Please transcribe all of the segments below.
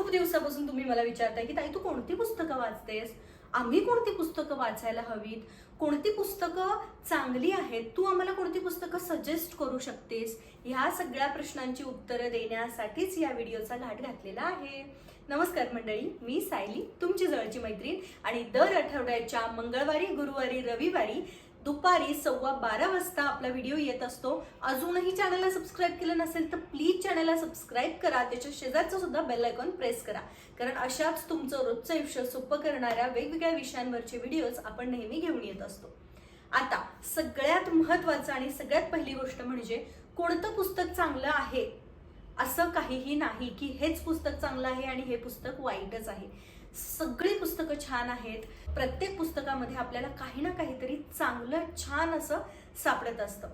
खूप दिवसापासून तुम्ही मला विचारताय की ताई तू कोणती पुस्तकं वाचतेस? आम्ही कोणती पुस्तकं वाचायला हवीत? कोणती पुस्तकं चांगली आहेत? तू आम्हाला कोणती पुस्तकं सजेस्ट करू शकतेस? ह्या सगळ्या प्रश्नांची उत्तरं देण्यासाठीच या व्हिडिओचा घाट घातलेला आहे. नमस्कार मंडळी मी सायली तुमची जवळची मैत्रीण आणि दर आठवड्याच्या मंगळवारी गुरुवारी रविवारी दुपारी सव्वा बारा वाजता आपला व्हिडिओ येत असतो. अजूनही चॅनलला सबस्क्राईब केलं नसेल तर प्लीज चॅनलला सबस्क्राईब करा. त्याच्या शेजारचं सुद्धा बेल आयकॉन प्रेस करा. कारण अशाच तुमचं रोजचं आयुष्य सोपं करणाऱ्या वेगवेगळ्या विषयांवरचे व्हिडिओज आपण नेहमी घेऊन येत असतो. आता सगळ्यात महत्वाचं आणि सगळ्यात पहिली गोष्ट म्हणजे कोणतं पुस्तक चांगलं आहे? असं काहीही नाही की हेच पुस्तक चांगलं आहे आणि हे पुस्तक वाईटच आहे. सगळी पुस्तकं छान आहेत. प्रत्येक पुस्तकामध्ये आपल्याला काही ना काहीतरी चांगलं छान असं सापडत असतं.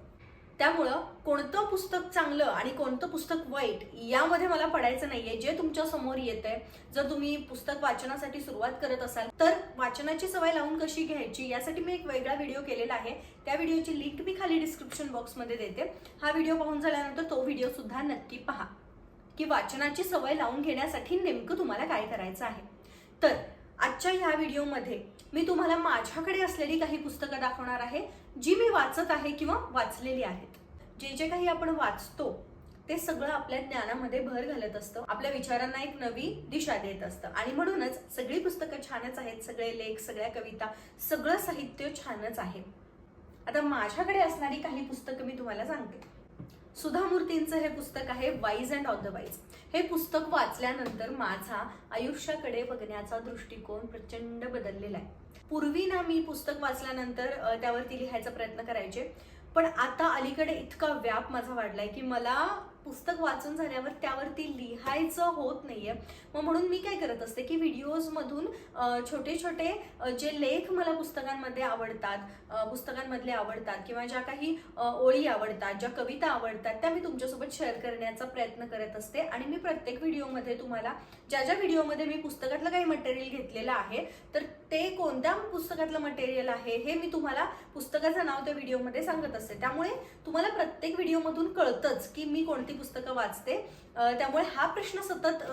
त्यामुळं कोणतं पुस्तक चांगलं आणि कोणतं पुस्तक वाईट यामध्ये मला पडायचं नाहीये. जे तुमच्यासमोर येत आहे जर तुम्ही पुस्तक वाचनासाठी सुरुवात करत असाल तर वाचनाची सवय लावून कशी घ्यायची यासाठी मी एक वेगळा व्हिडिओ केलेला आहे. त्या व्हिडिओची लिंक मी खाली डिस्क्रिप्शन बॉक्समध्ये देते. हा व्हिडिओ पाहून झाल्यानंतर तो व्हिडिओ सुद्धा नक्की पहा. की वाचनाची सवय लावून घेण्यासाठी नेमकं तुम्हाला काय करायचं आहे? तर आजच्या ह्या व्हिडिओमध्ये मी तुम्हाला माझ्याकडे असलेली काही पुस्तकं दाखवणार आहे जी मी वाचत आहे किंवा वाचलेली आहेत. जे जे काही आपण वाचतो ते सगळं आपल्या ज्ञानामध्ये भर घालत असतं आपल्या विचारांना एक नवी दिशा देत असतं. आणि म्हणूनच सगळी पुस्तकं छानच आहेत सगळे लेख सगळ्या कविता सगळं साहित्य छानच आहे. आता माझ्याकडे असणारी काही पुस्तकं मी तुम्हाला सांगते. सुधा मूर्तींचं हे पुस्तक आहे wise and of the wise हे पुस्तक वाचल्यानंतर माझा आयुष्याकडे बघण्याचा दृष्टिकोन प्रचंड बदललेला आहे. पूर्वी ना मी पुस्तक वाचल्यानंतर त्यावरती लिहायचा प्रयत्न करायचे. पण आता अलीकडे इतका व्याप माझा वाढलाय की मला पुस्तक वाचून झाल्यावर त्यावरती लिहायचं होत नाहीये. मग म्हणून मी काय करत असते की व्हिडिओजमधून छोटे छोटे जे लेख मला पुस्तकांमध्ये आवडतात पुस्तकांमधले आवडतात किंवा ज्या काही ओळी आवडतात ज्या कविता आवडतात त्या मी तुमच्यासोबत शेअर करण्याचा प्रयत्न करत असते. आणि मी प्रत्येक व्हिडिओमध्ये तुम्हाला ज्या ज्या व्हिडिओमध्ये मी पुस्तकातलं काही मटेरियल घेतलेलं आहे तर ते कोणत्या पुस्तकातलं मटेरियल आहे हे मी तुम्हाला पुस्तकाचं नाव त्या व्हिडिओमध्ये सांगत असते. त्यामुळे तुम्हाला प्रत्येक व्हिडिओमधून कळतंच की मी कोणती पुस्तकं वाचते. त्यामुळे हा प्रश्न सतत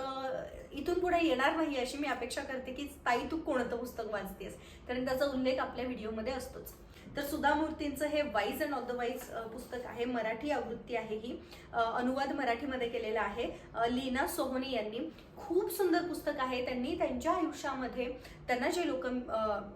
इथून पुढे येणार नाही अशी मी अपेक्षा करते की ताई तू कोणतं पुस्तक वाचतेस. कारण त्याचा उल्लेख आपल्या व्हिडिओमध्ये असतोच. तर सुधा मूर्तींचं हे wise and of the wise पुस्तक आहे मराठी आवृत्ती आहे ही. अनुवाद मराठीमध्ये केलेला आहे. लीना सोहोनी यांनी. खूप सुंदर पुस्तक आहे त्यांनी. त्यांच्या आयुष्यामध्ये त्यांना जे लोक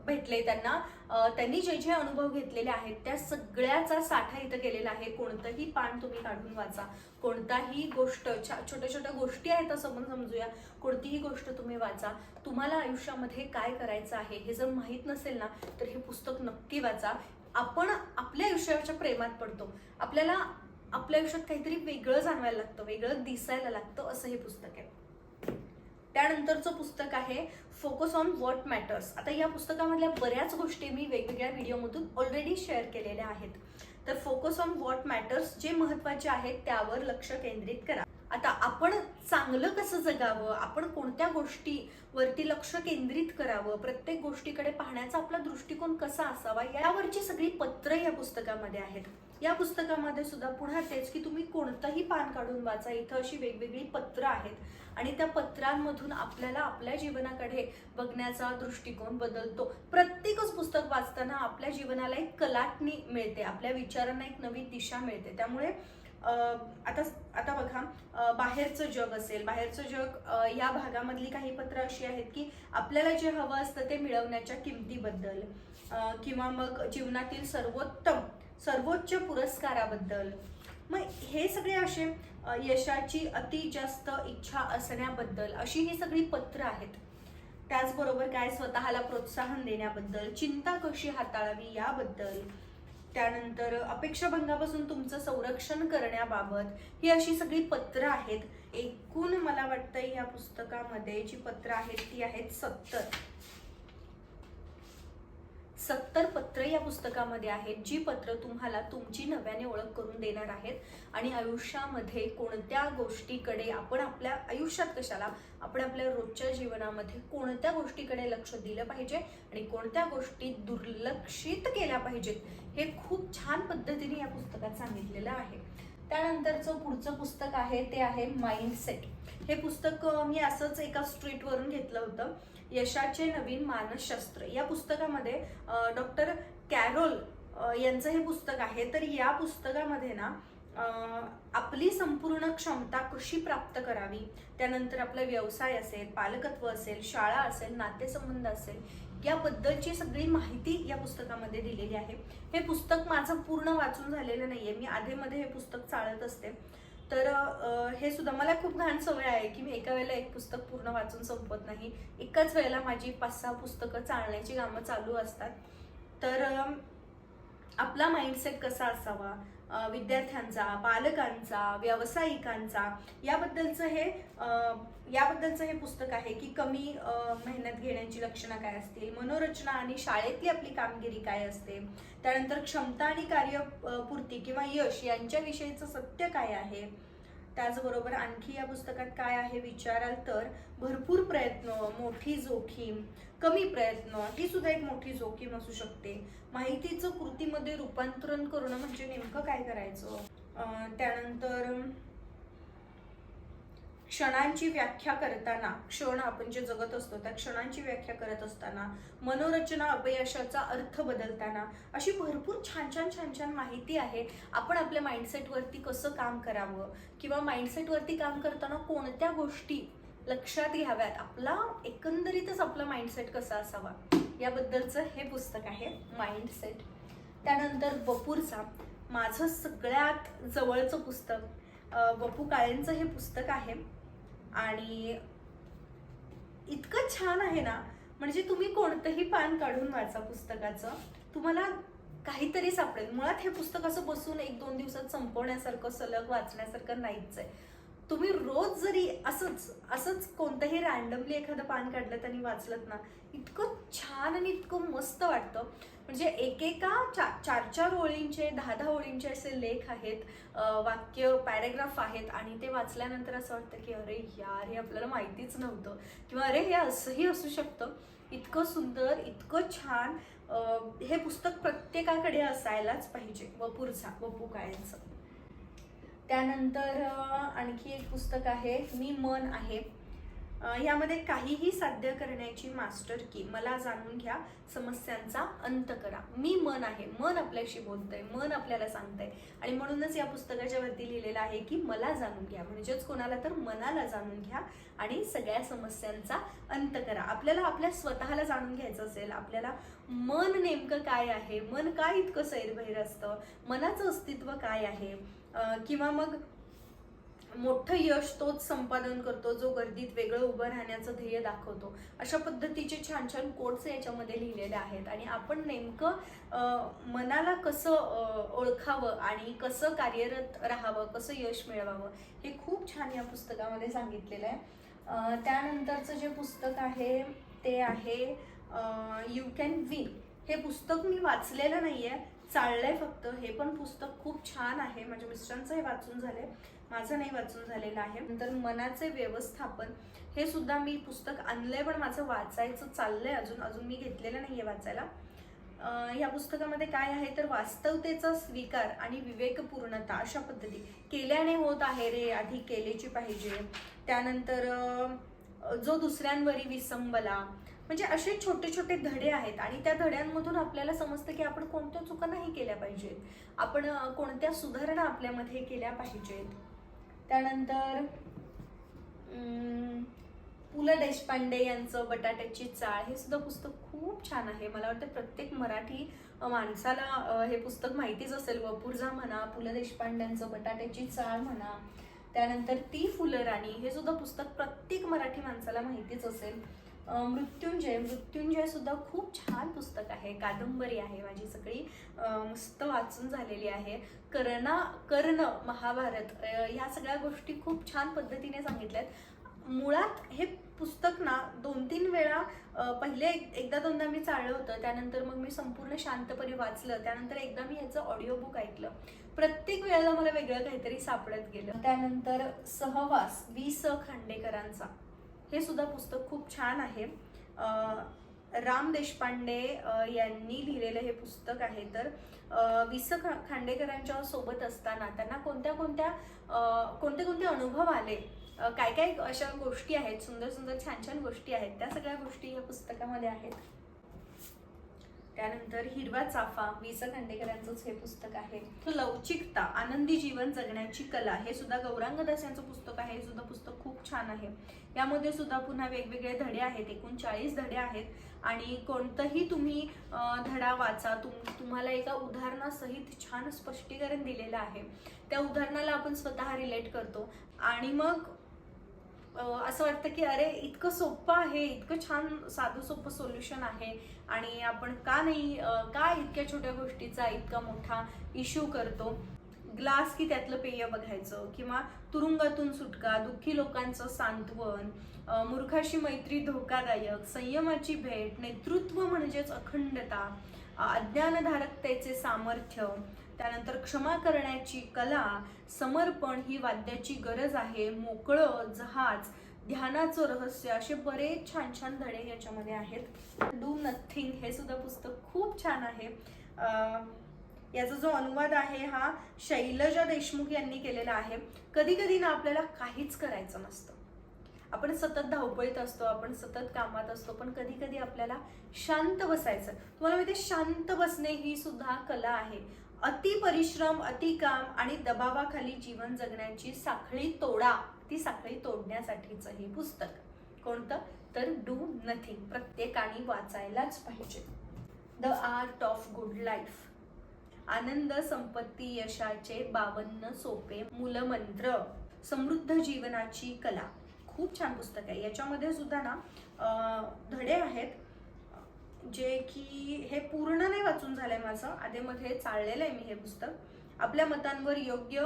भेटले त्यांना त्यांनी जे जे अनुभव घेतलेले आहेत त्या सगळ्याचा साठा इथं केलेला आहे. कोणतंही पान तुम्ही काढून वाचा. कोणताही गोष्ट छोट्या छोट्या गोष्टी आहेत असं आपण समजूया. कोणतीही गोष्ट तुम्ही वाचा. तुम्हाला आयुष्यामध्ये काय करायचं आहे हे जर माहीत नसेल ना तर हे पुस्तक नक्की वाचा. आपण आपल्या आयुष्याच्या प्रेमात पडतो. आपल्याला आपल्या आयुष्यात काहीतरी वेगळं जाणवायला लागतं वेगळं दिसायला लागतं असं हे पुस्तक आहे. त्यानंतरचं पुस्तक आहे फोकस ऑन व्हॉट मॅटर्स आता या पुस्तकामधल्या बऱ्याच गोष्टी मी वेगवेगळ्या व्हिडिओमधून ऑलरेडी शेअर केलेल्या आहेत. तर फोकस ऑन व्हॉट मॅटर्स जे महत्त्वाचे आहेत त्यावर लक्ष केंद्रित करा. आता आपण चांगलं कसं जगावं? आपण कोणत्या गोष्टीवरती लक्ष केंद्रित करावं? प्रत्येक गोष्टीकडे पाहण्याचा आपला दृष्टिकोन कसा असावा? यावरची सगळी पत्र या पुस्तकामध्ये आहेत. या पुस्तकामध्ये सुद्धा पुन्हा तेच की तुम्ही कोणतंही पान काढून वाचा. इथं अशी वेगवेगळी पत्र आहेत आणि त्या पत्रांमधून आपल्याला आपल्या जीवनाकडे बघण्याचा दृष्टिकोन बदलतो. प्रत्येकच पुस्तक वाचताना आपल्या जीवनाला एक कलाटणी मिळते. आपल्या विचारांना एक नवी दिशा मिळते. त्यामुळे आता आता बघा बाहेरचं जग असेल बाहेरचं जग या भागामधली काही पत्र अशी आहेत की आपल्याला जे हवं असतं ते मिळवण्याच्या किमतीबद्दल किंवा मग जीवनातील सर्वोत्तम सर्वोच्च पुरस्काराबद्दल. मग हे सगळे असे यशाची अति जास्त इच्छा असण्याबद्दल अशी ही सगळी पत्र आहेत. त्याचबरोबर काय स्वतःला प्रोत्साहन देण्याबद्दल चिंता कशी हाताळावी याबद्दल त्यानंतर अपेक्षाभंगापासून तुमचं संरक्षण करण्याबाबत ही अशी सगळी पत्रं आहेत. एकूण मला वाटतं या पुस्तकामध्ये जी पत्र आहेत ती आहेत सत्तर. सत्तर पत्र या पुस्तकामध्ये आहेत जी पत्र तुम्हाला तुमची नव्याने ओळख करून देणार आहेत. आणि आयुष्यामध्ये कोणत्या गोष्टीकडे आपण आपल्या आयुष्यात कशाला आपण आपल्या रोजच्या जीवनामध्ये कोणत्या गोष्टीकडे लक्ष दिलं पाहिजे आणि कोणत्या गोष्टी दुर्लक्षित केल्या पाहिजेत हे खूप छान पद्धतीने या पुस्तकात सांगितलेलं आहे. त्यानंतरचं पुढचं पुस्तक आहे ते आहे माइंडसेट हे पुस्तक मी असंच एका स्ट्रीटवरून घेतलं होतं. यशाचे नवीन मानसशास्त्र. या पुस्तकामध्ये डॉक्टर कॅरोल यांचं हे पुस्तक आहे. तर या पुस्तकामध्ये ना आपली संपूर्ण क्षमता कशी प्राप्त करावी? त्यानंतर आपला व्यवसाय असेल पालकत्व असेल शाळा असेल नातेसंबंध असेल याबद्दलची सगळी माहिती या पुस्तकामध्ये दिलेली आहे. हे पुस्तक माझं पूर्ण वाचून झालेलं नाहीये. मी आधेमध्ये हे पुस्तक चाळत असते. तर हे सुद्धा मला खूप घाण सवय आहे की मी एका वेळेला एक पुस्तक पूर्ण वाचून संपत नाही. एकाच वेळेला माझी पाच सहा पुस्तकं चालण्याची कामं चालू असतात. तर आपला माइंडसेट कसा असावा? विद्यार्थ्यांचा पालकांचा व्यावसायिकांचा याबद्दलचं हे याबद्दलचं हे पुस्तक आहे की कमी मेहनत घेण्याची लक्षणं काय असतील? मनोरचना आणि शाळेतली आपली कामगिरी काय असते? त्यानंतर क्षमता आणि कार्यपूर्ती किंवा यश यांच्याविषयीचं सत्य काय आहे? त्याचबरोबर आणखी या पुस्तकात काय आहे विचाराल तर भरपूर प्रयत्न मोठी जोखीम कमी प्रयत्न ही सुद्धा एक मोठी जोखीम असू शकते. माहितीचं कृतीमध्ये रूपांतरण करणं म्हणजे नेमकं काय करायचं? त्यानंतर क्षणांची व्याख्या करताना क्षण आपण जे जगत असतो त्या क्षणांची व्याख्या करत असताना मनोरचना अपयशाचा अर्थ बदलताना अशी भरपूर छान छान छान छान माहिती आहे. आपण आपल्या माइंडसेटवरती कसं काम करावं? किंवा माइंडसेटवरती काम करताना कोणत्या गोष्टी लक्षात घ्याव्यात? आपला एकंदरीतच आपला माइंडसेट कसा असावा? याबद्दलचं हे पुस्तक आहे माइंडसेट त्यानंतर बपूरचा माझं सगळ्यात जवळचं पुस्तक बपू काळेंचं हे पुस्तक आहे. आणि इतकं छान आहे ना म्हणजे तुम्ही कोणतंही पान काढून वाचा पुस्तकाचं तुम्हाला काहीतरी सापडेल. मुळात हे पुस्तक असं बसून एक दोन दिवसात संपवण्यासारखं सलग वाचण्यासारखं नाहीच आहे. तुम्ही रोज जरी असंच असंच कोणतंही रॅन्डमली एखादं पान काढलं आणि वाचलं ना इतकं छान आणि इतकं मस्त वाटतं. म्हणजे एकेका चा चार चार ओळींचे दहा दहा ओळींचे असे लेख आहेत वाक्य पॅरेग्राफ आहेत आणि ते वाचल्यानंतर असं वाटतं की अरे यार हे आपल्याला माहितीच नव्हतं. किंवा अरे हे असंही असू शकतं. इतकं सुंदर इतकं छान हे पुस्तक प्रत्येकाकडे असायलाच पाहिजे. वपूरचा वपू काळेंचं त्यानंतर आणखी एक पुस्तक आहे मी मन आहे. यामध्ये काहीही साध्य करण्याची मास्टर की मला जाणून घ्या समस्यांचा अंत करा. मी मन आहे मन आपल्याशी बोलतंय मन आपल्याला सांगतंय. आणि म्हणूनच या पुस्तकाच्या वरती लिहिलेलं आहे की मला जाणून घ्या. म्हणजेच कोणाला तर मनाला जाणून घ्या आणि सगळ्या समस्यांचा अंत करा. आपल्याला आपल्या स्वतःला जाणून घ्यायचं असेल आपल्याला मन नेमकं काय आहे? मन काय इतकं सैरभैर असतं? मनाचं अस्तित्व काय आहे? किंवा मग मोठं यश तोच संपादन करतो जो गर्दीत वेगळं उभं राहण्याचं ध्येय दाखवतो. अशा पद्धतीचे छान छान कोट्स याच्यामध्ये लिहिलेले आहेत. आणि आपण नेमकं मनाला कसं ओळखावं आणि कसं कार्यरत राहावं कसं यश मिळवावं हे खूप छान या पुस्तकामध्ये सांगितलेलं आहे. त्यानंतरचं जे पुस्तक आहे ते आहे यू कॅन विन हे पुस्तक मी वाचलेलं नाही आहे चाललंय फक्त. हे पण पुस्तक खूप छान आहे. माझ्या मिस्टरांचं हे वाचून झालंय. माझं नाही वाचून झालेलं आहे. नंतर मनाचे व्यवस्थापन हे सुद्धा मी पुस्तक आणलंय पण माझं वाचायचं चाललंय अजून. अजून मी घेतलेलं नाहीये वाचायला. या पुस्तकामध्ये काय आहे तर वास्तवतेचा स्वीकार आणि विवेकपूर्णता अशा पद्धती. केल्याने होत आहे रे आधी केलेची पाहिजे. त्यानंतर जो दुसऱ्यांवरी विसंबला म्हणजे असे छोटे छोटे धडे आहेत आणि त्या धड्यांमधून आपल्याला समजतं की आपण कोणत्या चुका नाही केल्या पाहिजेत. आपण कोणत्या सुधारणा आपल्यामध्ये केल्या पाहिजेत. त्यानंतर पु ल देशपांडे यांचं बटाट्याची चाळ हे सुद्धा पुस्तक खूप छान आहे. मला वाटतं प्रत्येक मराठी माणसाला हे पुस्तक माहितीच असेल. वपुर्झा म्हणा पु ल देशपांड्यांचं बटाट्याची चाळ म्हणा. त्यानंतर ती फुलं राणी हे सुद्धा पुस्तक प्रत्येक मराठी माणसाला माहितीच असेल. मृत्युंजय मृत्युंजय. सुद्धा खूप छान पुस्तक आहे. कादंबरी आहे माझी सगळी. मस्त वाचून झालेली आहे. कर्णा कर्ण महाभारत ह्या सगळ्या गोष्टी खूप छान पद्धतीने सांगितल्यात. मुळात हे पुस्तक ना दोन तीन वेळा पहिले एक- एकदा दोनदा मी चाललं होतं. त्यानंतर मग मी संपूर्ण शांतपणे वाचलं. त्यानंतर एकदा मी ह्याचं ऑडिओ बुक ऐकलं. प्रत्येक वेळेला मला वेगळं काहीतरी सापडत गेलं. त्यानंतर सहवास वि. स. खांडेकरांचा. हे सुद्धा पुस्तक खूप छान आहे. राम देशपांडे यांनी लिहिलेलं हे पुस्तक आहे. तर वि स खा- खांडेकरांच्या सोबत असताना त्यांना कोणत्या कोणत्या कोणते कोणते अनुभव आले? काय काय अशा गोष्टी आहेत? सुंदर सुंदर छान छान गोष्टी आहेत. त्या सगळ्या गोष्टी या पुस्तकामध्ये आहेत. त्यानंतर हिरवा चाफा वि स खांडेकरांचंच हे पुस्तक आहे. लवचिकता आनंदी जीवन जगण्याची कला हे सुद्धा गौरांगदास यांचं पुस्तक आहे. हे सुद्धा पुस्तक खूप छान आहे. यामध्ये सुद्धा पुन्हा वेगवेगळे धडे आहेत. एकूण चाळीस धडे आहेत. आणि कोणतंही तुम्ही धडा वाचा तुम तुम्हाला एका उदाहरणासहित छान स्पष्टीकरण दिलेलं आहे. त्या उदाहरणाला आपण स्वतः रिलेट करतो. आणि मग असं वाटतं की अरे इतकं सोपं आहे इतकं छान साधं सोपं सोल्युशन आहे. आणि आपण का नाही का इतक्या छोट्या गोष्टीचा इतका मोठा इश्यू करतो? ग्लास की त्यातलं पेय बघायचं किंवा तुरुंगातून सुटका दुःखी लोकांचं सांत्वन मूर्खाशी मैत्री धोकादायक संयमाची भेट नेतृत्व म्हणजेच अखंडता अज्ञानधारकतेचे सामर्थ्य त्यानंतर क्षमा करण्याची कला समर्पण ही वाद्याची गरज आहे. मोकळं जहाज ध्यानाचं रहस्य असे बरेच छान छान धडे याच्यामध्ये आहेत. डू नथिंग हे सुद्धा पुस्तक खूप छान आहे. याचा जो अनुवाद आहे हा शैलजा देशमुख यांनी केलेला आहे. कधी कधी ना आपल्याला काहीच करायचं नसतं. आपण सतत धावपळीत असतो आपण सतत कामात असतो पण कधी कधी आपल्याला शांत बसायचं. तुम्हाला माहिती आहे, शांत बसणे ही सुद्धा कला आहे. अति परिश्रम अति काम आणि दबावाखाली जीवन जगण्याची साखळी तोडा. ती साखळी तोडण्यासाठीचं हे पुस्तक. कोणतं? तर डू नथिंग. प्रत्येकाने वाचायलाच पाहिजे. The art of good life. आनंद संपत्ती यशाचे बावन्न सोपे मूलमंत्र. समृद्ध जीवनाची कला. खूप छान पुस्तक आहे. याच्यामध्ये सुद्धा ना धडे आहेत. जे की हे पूर्ण नाही वाचून झालंय माझं. आधेमध्ये चाललेलं आहे मी हे पुस्तक. आपल्या मतांवर योग्य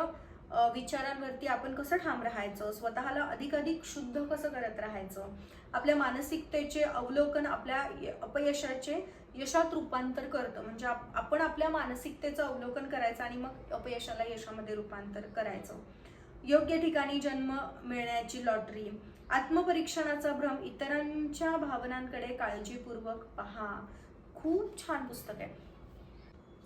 विचारांवरती आपण कसं ठाम राहायचं? स्वतःला अधिक अधिक शुद्ध कसं करत राहायचं? आपल्या मानसिकतेचे अवलोकन आपल्या य- अपयशाचे यशात रूपांतर करतं. म्हणजे आप- आपण आपल्या मानसिकतेचं अवलोकन करायचं आणि मग अपयशाला यशामध्ये रूपांतर करायचं. योग्य ठिकाणी जन्म मिळण्याची लॉटरी आत्मपरीक्षणाचा भ्रम इतरांच्या भावनांकडे काळजीपूर्वक पहा. खूप छान पुस्तक आहे.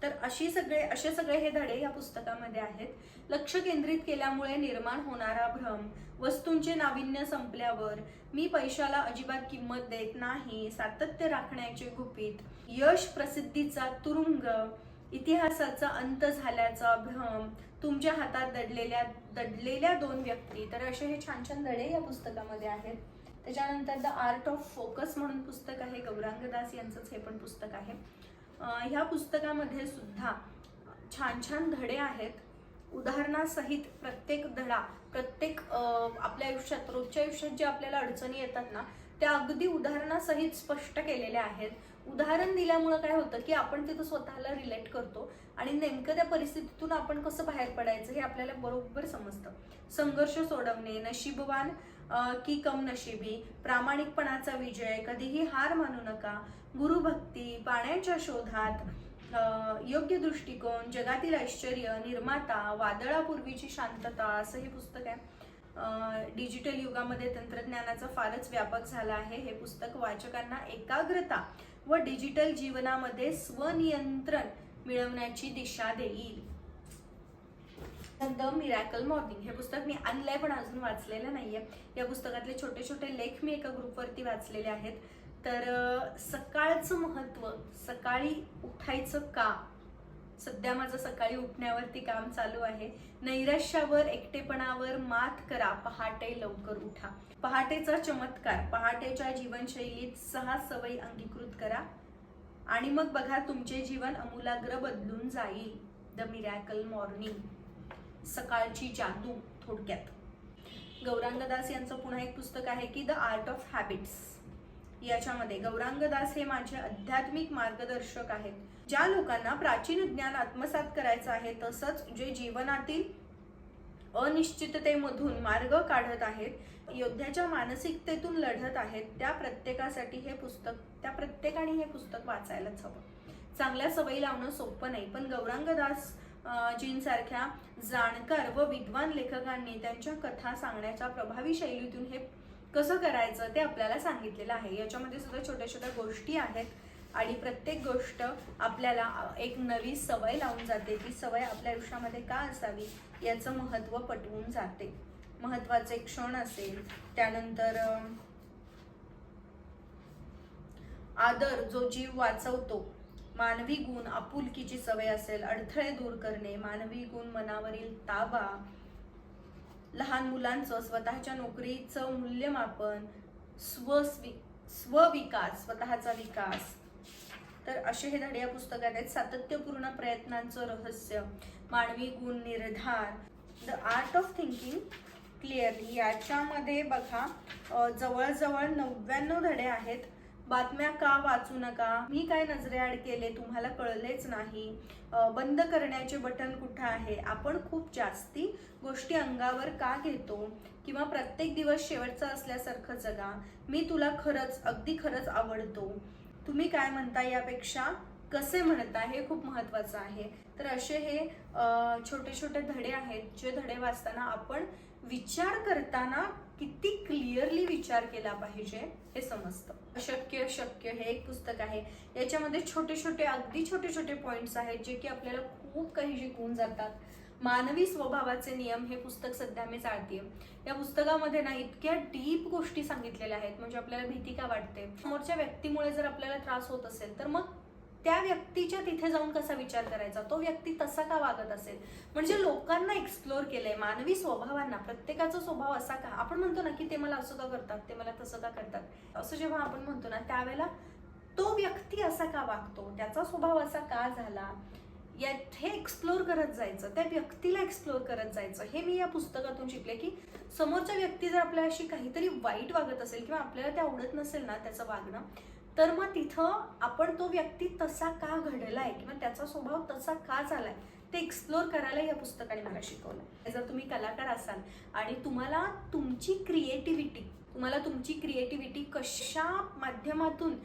तर अशी सगळे असे सगळे हे धडे या पुस्तकामध्ये आहेत. लक्ष केंद्रित केल्यामुळे निर्माण होणारा भ्रम वस्तूंचे नाविन्य संपल्यावर मी पैशाला अजिबात किंमत देत नाही सातत्य राखण्याचे गुपित यश प्रसिद्धीचा तुरुंग इतिहासाचा अंत झाल्याचा भ्रम तुमच्या हातात दडलेल्या दडलेल्या दोन व्यक्ती. तर असे हे छान छान धडे या पुस्तकामध्ये आहेत. त्याच्यानंतर द आर्ट ऑफ फोकस म्हणून पुस्तक आहे. गौरांगदास यांचंच हे पण पुस्तक आहे. ह्या पुस्तकामध्ये सुद्धा छान छान धडे आहेत. उदाहरणासहित प्रत्येक धडा प्रत्येक आपल्या आयुष्यात रोजच्या आयुष्यात जे आपल्याला अडचणी येतात ना त्या अगदी उदाहरणासहित स्पष्ट केलेल्या आहेत. उदाहरण दिल्यामुळं काय होतं की आपण तिथं स्वतःला रिलेट करतो आणि नेमकं त्या परिस्थितीतून आपण कसं बाहेर पडायचं हे आपल्याला बरोबर समजतं. संघर्ष सोडवणे नशीबवान की कम नशिबी प्रामाणिकपणाचा विजय कधीही हार मानू नका गुरुभक्ती पाण्याच्या शोधात योग्य दृष्टिकोन जगातील ऐश्वर्य निर्माता वादळापूर्वीची शांतता असं हे पुस्तक आहे. डिजिटल युगामध्ये तंत्रज्ञानाचा फारच व्यापक झाला आहे. हे पुस्तक वाचकांना एकाग्रता व डिजिटल जीवनामध्ये स्वनियंत्रण मिळवण्याची दिशा देईल. The miracle morning. हे पुस्तक मी आणलंय पण अजून वाचलेलं नाहीये. या पुस्तकातले छोटे छोटे लेख मी एका ग्रुपवरती वाचलेले आहेत. तर सकाळचं महत्त्व सकाळी उठायचं का? सध्या माझं सकाळी उठण्यावरती काम चालू आहे. नैराश्यावर एकटेपणावर मात करा. पहाटे लवकर उठा. पहाटेचा चमत्कार पहाटेच्या जीवनशैलीत सहा सवयी अंगीकृत करा. आणि मग बघा तुमचे जीवन अमूलाग्र बदलून जाईल. द मिरॅकल मॉर्निंग सकाळची जादू थोडक्यात. गौरांगदास यांचं पुन्हा एक पुस्तक आहे की द आर्ट ऑफ हॅबिट्स याच्यामध्ये गौरांगदास हे माझे आध्यात्मिक मार्गदर्शक आहेत. ज्या लोकांना प्राचीन ज्ञान आत्मसात करायचं आहे तसंच जे जीवनातील अनिश्चिततेमधून मार्ग काढत आहेत योद्ध्याच्या मानसिकतेतून लढत आहेत त्या प्रत्येकासाठी हे पुस्तक त्या प्रत्येकाने हे पुस्तक वाचायलाच हवं. चांगल्या सवयी लावणं सोपं नाही पण गौरांगदास जींसारख्या जाणकार व विद्वान लेखकांनी त्यांच्या कथा सांगण्याच्या प्रभावी शैलीतून हे कसं करायचं ते आपल्याला सांगितलेलं आहे. याच्यामध्ये सुद्धा छोट्या छोट्या गोष्टी आहेत. आणि प्रत्येक गोष्ट आपल्याला एक नवी सवय लावून जाते. ती सवय आपल्या आयुष्यामध्ये का असावी याचं महत्त्व पटवून जाते. महत्त्वाचे क्षण असेल त्यानंतर आदर जो जीव वाचवतो मानवी गुण आपुलकीची सवय असेल अडथळे दूर करणे मानवी गुण मनावरील ताबा लहान मुलांचं स्वतःच्या नोकरीचं मूल्यमापन स्वस्वी स्वविकास स्वतःचा विकास तर असे हे धडे या पुस्तकात आहेत. सातत्यपूर्ण प्रयत्नांचं रहस्य मानवी गुण निर्धार the art of thinking clearly याच्यामध्ये बघा जवळजवळ नव्याण्णव धडे आहेत. बातम्या का वाचू नका? मी काय नजरेआड केले तुम्हाला कळलेच नाही. बंद करण्याचे बटन कुठं आहे? आपण खूप जास्ती गोष्टी अंगावर का घेतो? किंवा प्रत्येक दिवस शेवटचा असल्यासारखं जगा. मी तुला खरंच अगदी खरंच आवडतो. तुम्ही काय म्हणता यापेक्षा कसे म्हणता हे खूप महत्वाचं आहे. तर असे हे छोटे छोटे धडे आहेत जे धडे वाचताना आपण विचार करताना किती क्लिअरली विचार केला पाहिजे हे समजतं. अशक्य शक्य हे एक पुस्तक आहे. याच्यामध्ये छोटे छोटे अगदी छोटे छोटे पॉईंट्स आहेत जे की आपल्याला खूप काही शिकवून जातात. मानवी स्वभावाचे नियम हे पुस्तक सध्या मी चालतीये या पुस्तकामध्ये ना इतक्या डीप गोष्टी सांगितलेल्या आहेत. म्हणजे आपल्याला भीती का वाटते? समोरच्या व्यक्तीमुळे जर आपल्याला त्रास होत असेल तर मग त्या व्यक्तीच्या तिथे जाऊन कसा विचार करायचा? तो व्यक्ती तसा का वागत असेल? म्हणजे लोकांना एक्सप्लोर केलंय मानवी स्वभावांना प्रत्येकाचा स्वभाव असा का? आपण म्हणतो ना की ते मला असं का करतात? ते मला तसं का करतात? असं जेव्हा आपण म्हणतो ना त्यावेळेला तो व्यक्ती असा का वागतो? त्याचा स्वभाव असा का झाला? या हे एक्सप्लोअर करत जायचं त्या व्यक्तीला एक्सप्लोर करत जायचं हे मी या पुस्तकातून शिकले की समोरच्या व्यक्ती जर आपल्याशी काहीतरी वाईट वागत असेल किंवा आपल्याला ते आवडत नसेल ना त्याचं वागणं तर मग तिथं आपण तो व्यक्ती तसा का घडलाय किंवा त्याचा स्वभाव तसा का झालाय ते एक्सप्लोअर करायला या पुस्तकाने मला शिकवलं. जर तुम्ही कलाकार असाल आणि तुम्हाला तुमची क्रिएटिव्हिटी तुम्हाला तुमची क्रिएटिव्हिटी कशा माध्यमातून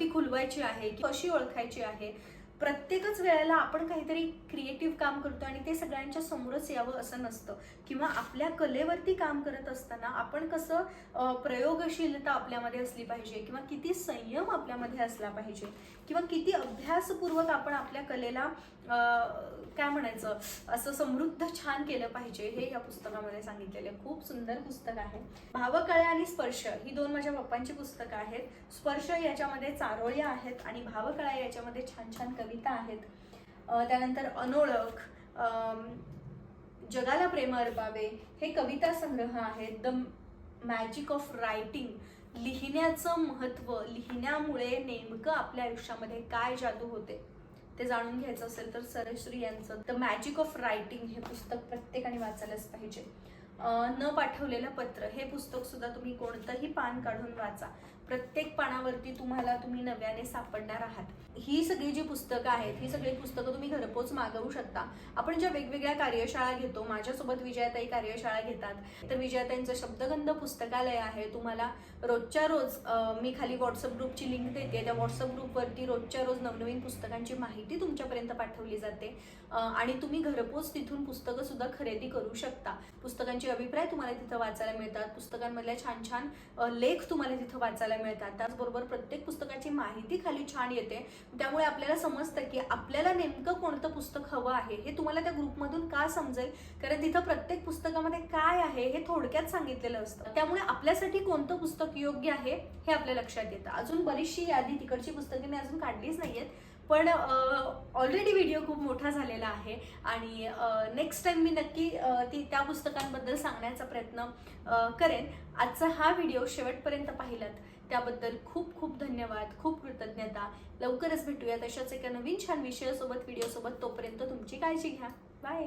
ती खुलवायची आहे की कशी ओळखायची आहे प्रत्येकच वेळेला आपण काहीतरी क्रिएटिव्ह काम करतो आणि ते सगळ्यांच्या समोरच यावं असं नसतं. किंवा आपल्या कलेवरती काम करत असताना आपण कसं प्रयोगशीलता आपल्यामध्ये असली पाहिजे किंवा किती संयम आपल्यामध्ये असला पाहिजे किंवा किती अभ्यासपूर्वक आपण आपल्या कलेला काय म्हणायचं? असं समृद्ध छान केलं पाहिजे हे या पुस्तकामध्ये सांगितलेले खूप सुंदर पुस्तक आहे. भावकळ्या आणि स्पर्श ही दोन माझ्या पप्पांची पुस्तकं आहेत. स्पर्श याच्यामध्ये चारोळ्या आहेत आणि भावकळा याच्यामध्ये छान छान कविता आहेत. त्यानंतर अनोळख जगाला प्रेम अर्पावे हे कविता संग्रह आहेत. द मॅजिक ऑफ रायटिंग लिहिण्याचं महत्त्व लिहिण्यामुळे नेमकं आपल्या आयुष्यामध्ये काय जादू होते? ते जाणून घ्यायचं असेल तर सरश्री यांचं द मॅजिक ऑफ रायटिंग हे पुस्तक प्रत्येकाने वाचायलाच पाहिजे. न पाठवलेलं पत्र हे पुस्तक सुद्धा तुम्ही कोणतंही पान काढून वाचा. प्रत्येक पानावरती तुम्हाला तुम्ही नव्याने सापडणार आहात. ही सगळी जी पुस्तकं आहेत ही सगळी पुस्तकं तुम्ही घरपोच मागवू शकता. आपण ज्या वेगवेगळ्या कार्यशाळा घेतो माझ्यासोबत विजयाताई कार्यशाळा घेतात तर विजयाताईंचं शब्दगंध पुस्तकालय आहे. तुम्हाला रोजच्या रोज मी खाली व्हॉट्सअप ग्रुपची लिंक देते. त्या व्हॉट्सअप ग्रुपवरती रोजच्या रोज नवनवीन पुस्तकांची माहिती तुमच्यापर्यंत पाठवली जाते. आणि तुम्ही घरपोच तिथून पुस्तकं सुद्धा खरेदी करू शकता. पुस्तकांची अभिप्राय तुम्हाला तिथं वाचायला मिळतात पुस्तकांमधल्या छान छान लेख तुम्हाला तिथं वाचायला मिळतात. त्याचबरोबर प्रत्येक पुस्तकाची माहिती खाली छान येते. त्यामुळे आपल्याला समजतं की आपल्याला नेमकं कोणतं पुस्तक हवं आहे हे तुम्हाला त्या ग्रुपमधून का समजेल? कारण तिथं प्रत्येक पुस्तकामध्ये काय आहे हे थोडक्यात सांगितलेलं असतं. त्यामुळे आपल्यासाठी कोणतं पुस्तक योग्य आहे हे आपल्या लक्षात येतं. अजून बरीचशी यादी तिकडची पुस्तके मी अजून काढलीच नाहीयेत. पण ऑलरेडी व्हिडिओ खूप मोठा झालेला आहे आणि नेक्स्ट टाईम मी नक्की ती त्या पुस्तकांबद्दल सांगण्याचा प्रयत्न करेन. आजचा हा व्हिडिओ शेवटपर्यंत पाहिलात त्याबद्दल खूप खूप धन्यवाद खूप कृतज्ञता. लवकरच भेटूयात अशाच एका नवीन छान विषयासोबत व्हिडिओसोबत तोपर्यंत तुमची काळजी घ्या. बाय